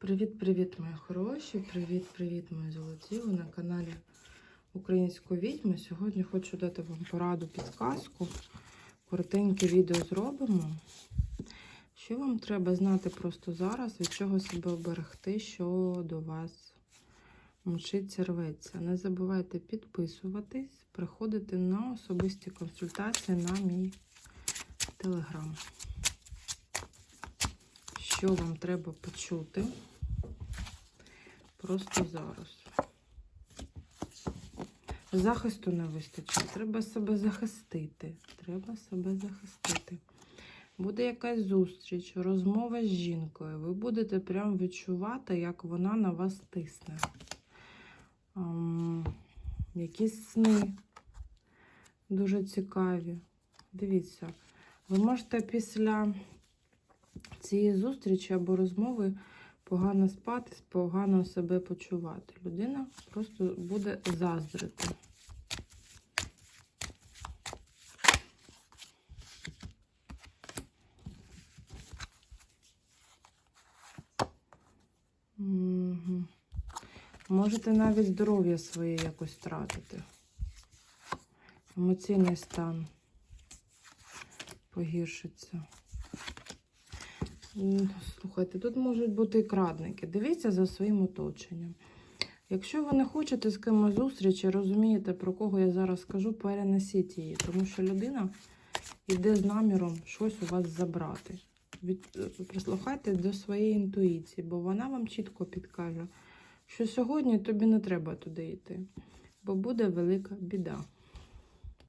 Привіт-привіт, мої хороші! Привіт-привіт, мої золоті! Ви на каналі Української відьми. Сьогодні хочу дати вам пораду підказку. Коротеньке відео зробимо. Що вам треба знати просто зараз, від чого себе оберегти, що до вас мчиться, рветься. Не забувайте підписуватись, приходити на особисті консультації на мій телеграм. Що вам треба почути? Просто зараз. Захисту не вистачить. Треба себе захистити. Треба себе захистити. Буде якась зустріч, розмова з жінкою. Ви будете прям відчувати, як вона на вас тисне. Ам, якісь сни дуже цікаві. Дивіться, ви можете після цієї зустрічі або розмови погано спати, погано себе почувати. Людина просто буде заздрити. Мгм. Можете навіть здоров'я своє якось втратити. Емоційний стан погіршиться. Слухайте, тут можуть бути і крадники. Дивіться за своїм оточенням. Якщо ви не хочете з кимось зустрічі, розумієте, про кого я зараз скажу, перенесіть її, тому що людина йде з наміром щось у вас забрати. Від... е, Прислухайте до своєї інтуїції, бо вона вам чітко підкаже, що сьогодні тобі не треба туди йти, бо буде велика біда.